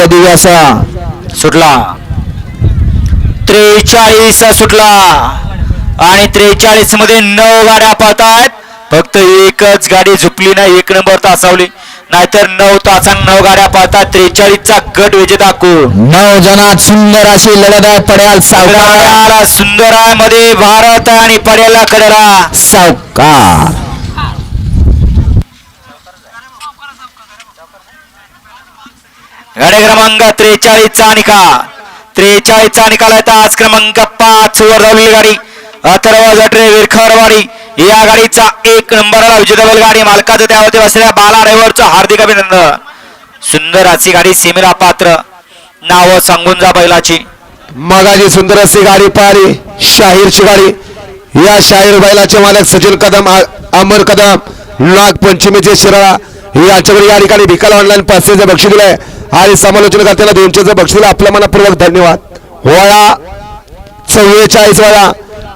दिव्याचा सुटला. त्रेचाळीस सुटला. आणि त्रेचाळीसमध्ये नऊ गाड्या पळतायत. फक्त एकच गाडी झुकली नाही एक नंबर तासावली. नाहीतर नऊ तासांना नऊ गाड्या पळतात त्रेचाळीसचा गट विजेता कोण? नऊ जणात सुंदर अशी लढत आहे पड्याल सावकार. सगळ्याला सुंदर आहे मध्ये भारत आणि पडेला कडेला सावकार. गाडी क्रमांक त्रेचाळीसचा निकाल. त्रेचाळीसचा निकाल आहे आज क्रमांक पाच वर धावलेली गाडी अथर्व जटरे विरखरवाडी या गाडीचा एक नंबरला विजेता गाडी मालकाचं त्यावरती बसलेल्या बाला ड्रायव्हरचं हार्दिक अभिनंदन. सुंदर अशी गाडी सिमिरा पात्र. नाव सांगून जा बैलाची. मगाची सुंदर अशी गाडी पारी शाहीरची गाडी. या शाहीर बैलाचे मालक सचिन कदम अमर कदम नागपंचमीचे शिराळा. याच्याकडे या ठिकाणी भिकाला ऑनलाईन पाचशेचं बक्षीस दिलंय. आणि समालोचना करताना दोनशेचं बक्षीस आपल्या मनापूर्वक धन्यवाद. वळा चव्वेचाळीस वळा.